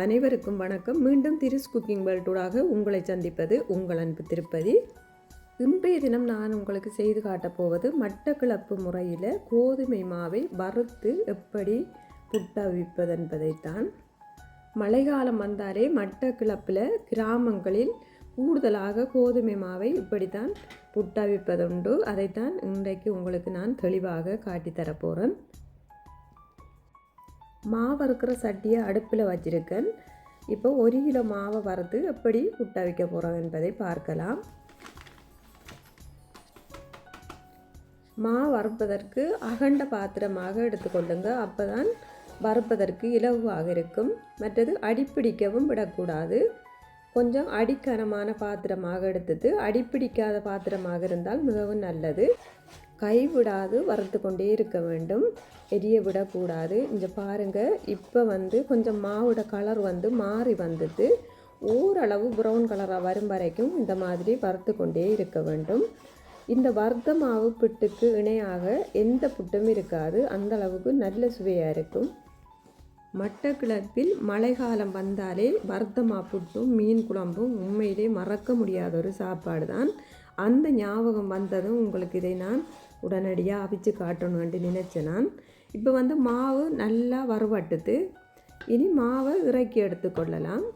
அனைவருக்கும் வணக்கம். மீண்டும் திரிஸ் குக்கிங் வேர்ல்டூடாக உங்களை சந்திப்பது உங்கள் அன்பு திருப்பதி. இன்றைய தினம் நான் உங்களுக்கு செய்து காட்டப் போவது மட்டக்கிளப்பு முறையில் கோதுமை மாவை வறுத்து எப்படி புட்டவிப்பது என்பதைத்தான் மழைக்காலம் வந்தாலே மட்டக்கிளப்பில் கிராமங்களில் கூடுதலாக கோதுமை மாவை இப்படித்தான் புட்டவிப்பதுண்டு. அதைத்தான் இன்றைக்கு உங்களுக்கு நான் தெளிவாக காட்டித்தரப் போகிறேன் மாவு இருக்கிற சட்டியை அடுப்பில் வச்சுருக்கேன். இப்போ ஒரு கிலோ மாவை வறுத்து எப்படி புட்ட வைக்க போகிறோம் என்பதை பார்க்கலாம். மா வறுப்பதற்கு அகண்ட பாத்திரமாக எடுத்துக்கொள்ளுங்க அப்போ தான் வறுப்பதற்கு இலகுவாக இருக்கும். மற்றது அடிப்பிடிக்கவும் விடக்கூடாது. கொஞ்சம் அடிக்கனமான பாத்திரமாக எடுத்தது அடிப்பிடிக்காத பாத்திரமாக இருந்தால் மிகவும் நல்லது. கைவிடாது வறுத்து கொண்டே இருக்க வேண்டும். எரிய விடக்கூடாது. இங்கே பாருங்கள் இப்போ வந்து கொஞ்சம் மாவோட கலர் வந்து மாறி வந்தது. ஓரளவு ப்ரௌன் கலராக வரும் வரைக்கும் இந்த மாதிரி வறுத்து கொண்டே இருக்க வேண்டும். இந்த வறுத்த மாவு புட்டுக்கு இணையாக எந்த புட்டும் இருக்காது. அந்த அளவுக்கு நல்ல சுவையாக இருக்கும். மட்டக்கிழப்பில் மழைக்காலம் வந்தாலே வர்த்தமா புட்டும் மீன் குழம்பும் உண்மையிலே மறக்க முடியாத ஒரு சாப்பாடு தான் அந்த ஞாபகம் வந்ததும் உங்களுக்கு இதை நான் உடனடியாக அவிச்சு காட்டணுன்ட்டு நினச்சேன் நான். இப்போ வந்து மாவு நல்லா வறுவட்டுது. இனி மாவை இறக்கி எடுத்துக்கொள்ளலாம்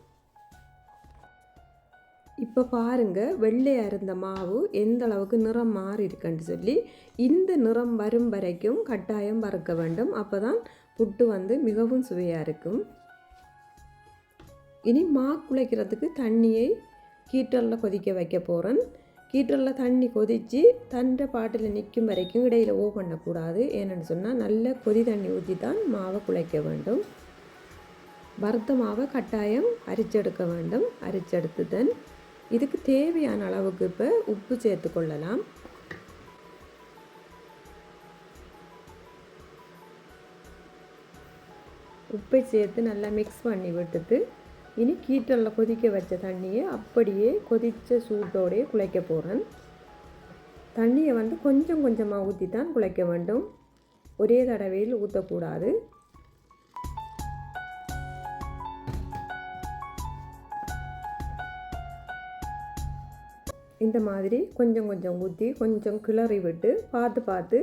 இப்போ பாருங்கள் வெள்ளையாக இருந்த மாவு எந்த அளவுக்கு நிறம் மாறி இருக்குன்னு சொல்லி இந்த நிறம் வரும் வரைக்கும் கட்டாயம் வறுக்க வேண்டும். அப்போ தான் புட்டு வந்து மிகவும் சுவையாக இருக்கும். இனி மா குழைக்கிறதுக்கு தண்ணியை கீட்டலில் கொதிக்க வைக்க போகிறேன் ஹீட்டரில் தண்ணி கொதித்து தண்டை பாட்டில் நிற்கும் வரைக்கும் இடையில் ஓ பண்ணக்கூடாது. ஏன்னு சொன்னால் நல்ல கொதி தண்ணி ஊற்றி தான் மாவை குழைக்க வேண்டும். வறுத்த மாவை கட்டாயம் அரிச்செடுக்க வேண்டும். அரிச்செடுத்துதன். இதுக்கு தேவையான அளவுக்கு இப்போ உப்பு சேர்த்து கொள்ளலாம். உப்பை சேர்த்து நல்லா மிக்ஸ் பண்ணி விட்டுட்டு இனி கீட்டலில் கொதிக்க வச்ச தண்ணியை அப்படியே கொதித்த சூட்டோடையே குழைக்க போகிறேன் தண்ணியை வந்து கொஞ்சம் கொஞ்சமாக ஊற்றி தான் குழைக்க வேண்டும். ஒரே தடவையில் ஊற்றக்கூடாது இந்த மாதிரி கொஞ்சம் கொஞ்சம் ஊற்றி கொஞ்சம் கிளறி விட்டு பார்த்து பார்த்து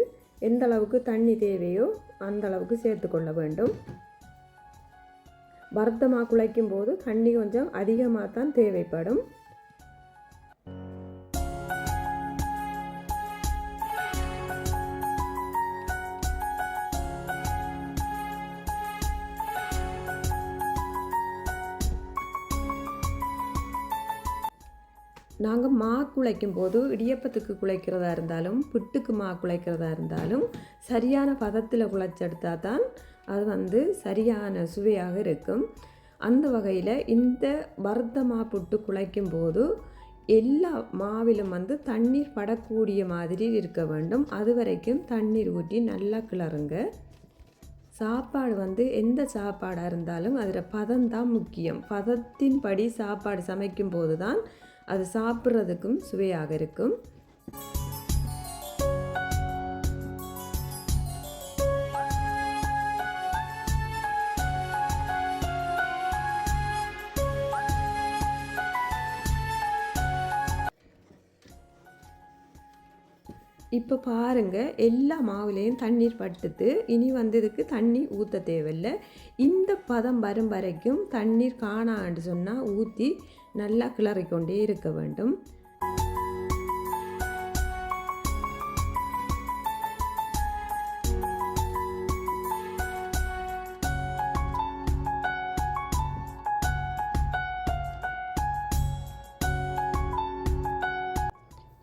எந்த அளவுக்கு தண்ணி தேவையோ அந்த அளவுக்கு சேர்த்துக்கொள்ள வேண்டும். வர்த்தமாக குழைக்கும் போது தண்ணி கொஞ்சம் அதிகமாக தான் தேவைப்படும். நாங்கள் மா குழைக்கும் போது இடியப்பத்துக்கு குழைக்கிறதா இருந்தாலும் புட்டுக்கு மா குழைக்கிறதா இருந்தாலும் சரியான பதத்தில் குழைச்செடுத்தா தான் அது வந்து சரியான சுவையாக இருக்கும். அந்த வகையில் இந்த வறுத்த புட்டு குழைக்கும் போது எல்லா மாவிலும் வந்து தண்ணீர் படக்கூடிய மாதிரி இருக்க வேண்டும். அது வரைக்கும் தண்ணீர் ஊற்றி நல்லா கிளறுங்க. சாப்பாடு வந்து எந்த சாப்பாடாக இருந்தாலும் அதில் பதம் தான் முக்கியம். பதத்தின்படி சாப்பாடு சமைக்கும் போது தான் அது சாப்பிட்றதுக்கும் சுவையாக இருக்கும். இப்போ பாருங்கள் எல்லா மாவுலேயும் தண்ணீர் பட்டுத்து இனி வந்ததுக்கு தண்ணி ஊற்ற தேவையில்லை. இந்த பதம் வரும் வரைக்கும் தண்ணீர் காணான்னு சொன்னால் ஊற்றி நல்லா கிளறிக்கொண்டே இருக்க வேண்டும்.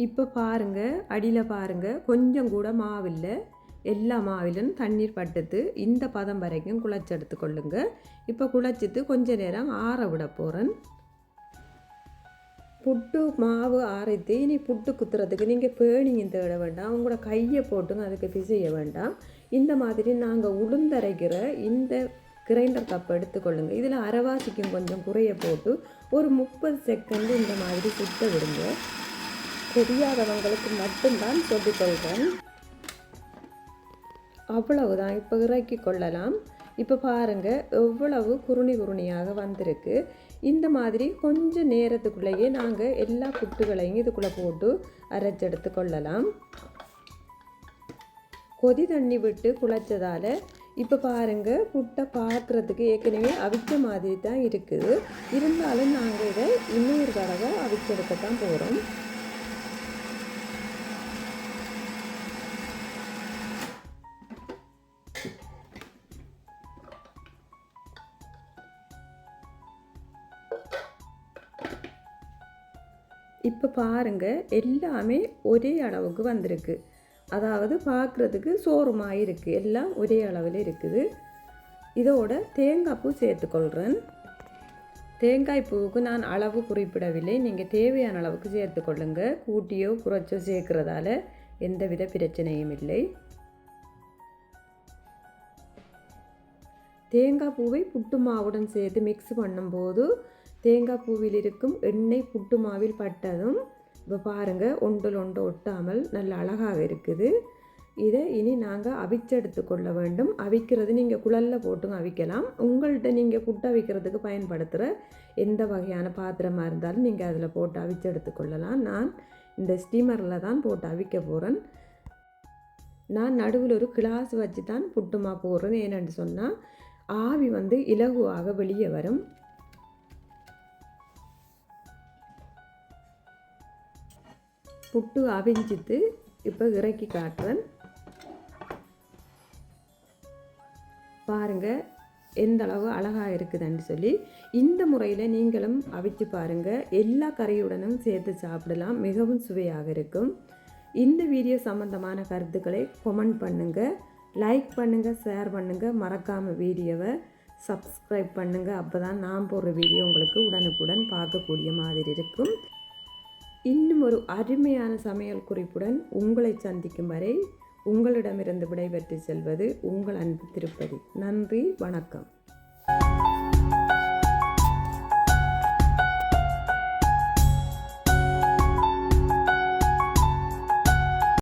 இப்போ பாருங்கள் அடியில் பாருங்கள் கொஞ்சம் கூட மாவில்லை எல்லா மாவிலும் தண்ணீர் பட்டுது இந்த பதம் வரைக்கும் குழச்சி எடுத்துக்கொள்ளுங்க இப்போ குழச்சிட்டு கொஞ்ச நேரம் ஆற விட போகிறேன் புட்டு மாவு ஆறைத்து இனி புட்டு குத்துறதுக்கு நீங்கள் பேணிங்க தேட வேண்டாம். உங்களோட கையை போட்டுங்க அதுக்கு பிசைய வேண்டாம். இந்த மாதிரி நாங்கள் உளுந்தரைக்கிற இந்த கிரைண்டர் கப் எடுத்துக்கொள்ளுங்க இதில் அரைவாசிக்கும் கொஞ்சம் குறைய போட்டு ஒரு முப்பது செகண்டு இந்த மாதிரி சுத்த விடுங்க. தெரியாதவங்களுக்கு மட்டும்தான் சொல்லிக்கொள்கிறேன் அவ்வளவுதான். இப்போ இறக்கி கொள்ளலாம். இப்போ பாருங்கள் எவ்வளவு குருணி குருணியாக வந்திருக்கு. இந்த மாதிரி கொஞ்சம் நேரத்துக்குள்ளேயே நாங்கள் எல்லா புட்டுகளையும் இதுக்குள்ளே போட்டு அரைச்செடுத்து கொள்ளலாம். கொதி தண்ணி விட்டு குழைச்சதால் இப்போ பாருங்கள் புட்டை பார்க்குறதுக்கு ஏற்கனவே அவிச்ச மாதிரி தான் இருக்குது இருந்தாலும் நாங்கள் இதை இன்னொரு தடவை அவிச்செடுக்க தான் போகிறோம் இப்போ பாருங்கள் எல்லாமே ஒரே அளவுக்கு வந்திருக்கு. அதாவது பார்க்குறதுக்கு சோறுமாக இருக்குது எல்லாம் ஒரே அளவில் இருக்குது. இதோட தேங்காய் பூ சேர்த்துக்கொள்கிறேன் தேங்காய் பூவுக்கு நான் அளவு குறிப்பிடவில்லை. நீங்கள் தேவையான அளவுக்கு சேர்த்துக்கொள்ளுங்க. கூட்டியோ குறைச்சோ சேர்க்குறதால எந்தவித பிரச்சனையும் இல்லை. தேங்காய் பூவை புட்டு மாவுடன் சேர்த்து மிக்ஸ் பண்ணும்போது தேங்காய் பூவில் இருக்கும் எண்ணெய் புட்டு மாவில் பட்டதும் இப்போ பாருங்கள் ஒன்றில் ஒன்று ஒட்டாமல் நல்ல அழகாக இருக்குது. இதை இனி நாங்கள் அவிச்செடுத்து கொள்ள வேண்டும். அவிக்கிறது நீங்கள் குழலில் போட்டும் அவிக்கலாம். உங்கள்கிட்ட நீங்கள் புட்டு அவிக்கிறதுக்கு பயன்படுத்துகிற எந்த வகையான பாத்திரமாக இருந்தாலும் நீங்கள் அதில் போட்டு அவிச்செடுத்து கொள்ளலாம். நான் இந்த ஸ்டீமரில் தான் போட்டு அவிக்க போகிறேன் நான் நடுவில் ஒரு கிளாஸ் வச்சு தான் புட்டுமா போடுறேன். ஏன்னு சொன்னால் ஆவி வந்து இலகுவாக வெளியே வரும். புட்டு அவிஞ்சிட்டு இப்போ இறக்கி காட்டுறேன். பாருங்கள் எந்த அளவு அழகாக இருக்குதுன்னு சொல்லி. இந்த முறையில் நீங்களும் அவிச்சு பாருங்கள் எல்லா கறியுடனும் சேர்த்து சாப்பிடலாம். மிகவும் சுவையாக இருக்கும். இந்த வீடியோ சம்மந்தமான கருத்துக்களை கொமெண்ட் பண்ணுங்கள் லைக் பண்ணுங்கள் ஷேர் பண்ணுங்கள் மறக்காமல் வீடியோவை சப்ஸ்கிரைப் பண்ணுங்கள் அப்போ தான் நான் போடுற வீடியோ உங்களுக்கு உடனுக்குடன் பார்க்கக்கூடிய மாதிரி இருக்கும். இன்னும் ஒரு அருமையான சமையல் குறிப்புடன் உங்களை சந்திக்கும் வரை உங்களிடமிருந்து விடைபெற்று செல்வது உங்கள் அன்பு திருப்பதி. நன்றி வணக்கம்.